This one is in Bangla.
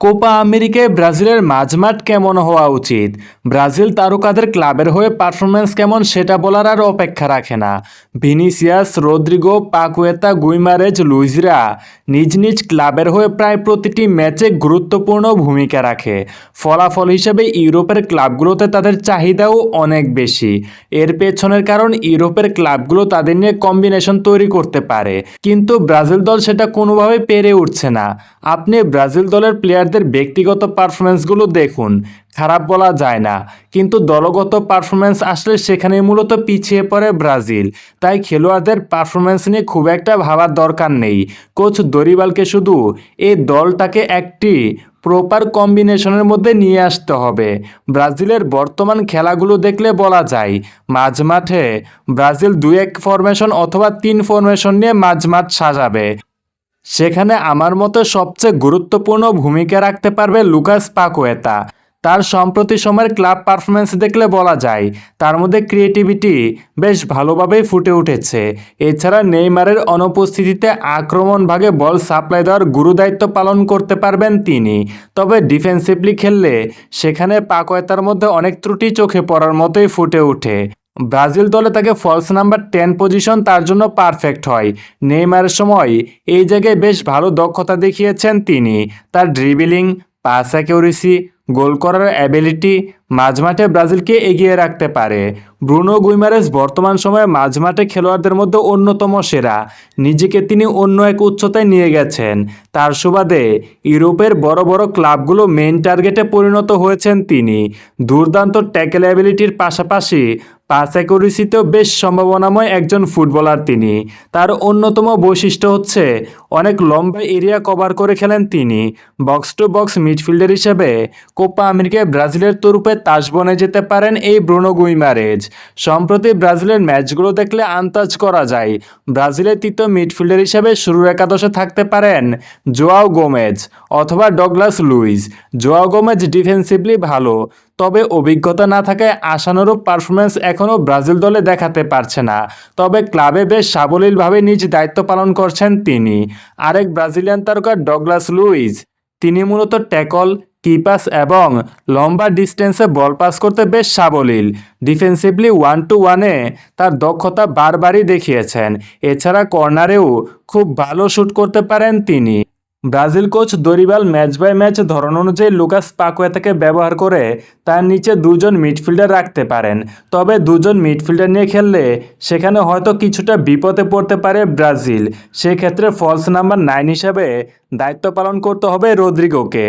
কোপা আমেরিকায় ব্রাজিলের মাঝমাঠ কেমন হওয়া উচিত? ব্রাজিল তারকাদের ক্লাবের হয়ে পারফরমেন্স কেমন সেটা বলার আর অপেক্ষা রাখে না। ভিনিসিয়াস, রদ্রিগো, পাকুয়েতা, গুইমারেজ, লুইজরা নিজ নিজ ক্লাবের হয়ে প্রায় প্রতিটি ম্যাচে গুরুত্বপূর্ণ ভূমিকা রাখে। ফলাফল হিসেবে ইউরোপের ক্লাবগুলোতে তাদের চাহিদাও অনেক বেশি। এর পেছনের কারণ ইউরোপের ক্লাবগুলো তাদের নিয়ে কম্বিনেশন তৈরি করতে পারে। কিন্তু ব্রাজিল দল সেটা কোনোভাবে পেরে উঠছে না। আপনি ব্রাজিল দলের প্লেয়ারদের ব্যক্তিগত পারফরমেন্সগুলো দেখুন। খারাপ বলা যায় না, কিন্তু দলগত পারফরমেন্স আসলে সেখানে মূলত পিছিয়ে পড়ে ব্রাজিল। তাই খেলোয়াড়দের পারফরমেন্স নিয়ে খুব একটা ভাবার দরকার নেই। কোচ দরিবালকে শুধু এই দলটাকে একটি প্রপার কম্বিনেশনের মধ্যে নিয়ে আসতে হবে। ব্রাজিলের বর্তমান খেলাগুলো দেখলে বলা যায়, মাঝমাঠে ব্রাজিল দু এক ফরমেশন অথবা তিন ফরমেশন নিয়ে মাঝমাঠ সাজাবে। সেখানে আমার মতে সবচেয়ে গুরুত্বপূর্ণ ভূমিকা রাখতে পারবে লুকাস পাকুয়েতা। তার সম্প্রতি সময়ের ক্লাব পারফরমেন্স দেখলে বলা যায়, তার মধ্যে ক্রিয়েটিভিটি বেশ ভালোভাবেই ফুটে উঠেছে। এছাড়া নেইমারের অনুপস্থিতিতে আক্রমণ ভাগে বল সাপ্লাই দেওয়ার গুরুদায়িত্ব পালন করতে পারবেন তিনি। তবে ডিফেন্সিভলি খেললে সেখানে পাকুয়েতার মধ্যে অনেক ত্রুটি চোখে পড়ার মতোই ফুটে ওঠে। ব্রাজিল দলে তাকে ফলস নাম্বার টেন পজিশন তার জন্য পারফেক্ট হয়। নেইমারের সময় এই জায়গায় বেশ ভালো দক্ষতা দেখিয়েছেন তিনি। তার ড্রিবিলিং পাস অ্যাকিউরেসি গোল করার অ্যাবিলিটি মাঝমাঠে ব্রাজিলকে এগিয়ে রাখতে পারে। ব্রুনো গুইমারেস বর্তমান সময়ে মাঝমাঠে খেলোয়াড়দের মধ্যে অন্যতম সেরা। নিজেকে তিনি অন্য এক উচ্চতায় নিয়ে গেছেন। তার সুবাদে ইউরোপের বড় বড় ক্লাবগুলো মেন টার্গেটে পরিণত হয়েছেন তিনি। দুর্দান্ত ট্যাকেল অ্যাবিলিটির পাশাপাশি পাস অ্যাকুরেসিতেও বেশ সম্ভাবনাময় একজন ফুটবলার তিনি। তার অন্যতম বৈশিষ্ট্য হচ্ছে, অনেক লম্বা এরিয়া কভার করে খেলেন তিনি। বক্স টু বক্স মিডফিল্ডার হিসেবে কোপা আমেরিকায় ব্রাজিলের তরুপে তাস বনে যেতে পারেন এই ব্রুনো গুইমারেজ। সম্প্রতি ব্রাজিলের ম্যাচগুলো দেখলে আন্দাজ করা যায় ব্রাজিলের তৃতীয় মিডফিল্ডার হিসেবে শুরুর একাদশে থাকতে পারেন জোয়াও গোমেজ অথবা Douglas Luiz Joao Gomes defensively ভালো তবে অভিজ্ঞতা না থাকায় আশানুরূপ পারফরমেন্স এখনও ব্রাজিল দলে দেখাতে পারছে না। তবে ক্লাবে বেশ সাবলীলভাবে নিজ দায়িত্ব পালন করছেন তিনি। আরেক ব্রাজিলিয়ান তারকা ডগলাস লুইজ। তিনি মূলত ট্যাকল কিপাস এবং লম্বা ডিস্টেন্সে বল পাস করতে বেশ সাবলীল। ডিফেন্সিভলি ওয়ান টু ওয়ানে তার দক্ষতা বারবারই দেখিয়েছেন। এছাড়া কর্নারেও খুব ভালো শ্যুট করতে পারেন তিনি। Brazil coach Dorival match by match ধরন অনুযায়ী লুকাস পাকুয়েতাকে ব্যবহার করে তার নিচে দুজন মিডফিল্ডার রাখতে পারেন। তবে দুজন মিডফিল্ডার নিয়ে খেললে সেখানে হয়তো কিছুটা বিপদে পড়তে পারে ব্রাজিল। সেক্ষেত্রে ফলস নাম্বার নাইন হিসাবে দায়িত্ব পালন করতে হবে রদ্রিগোকে।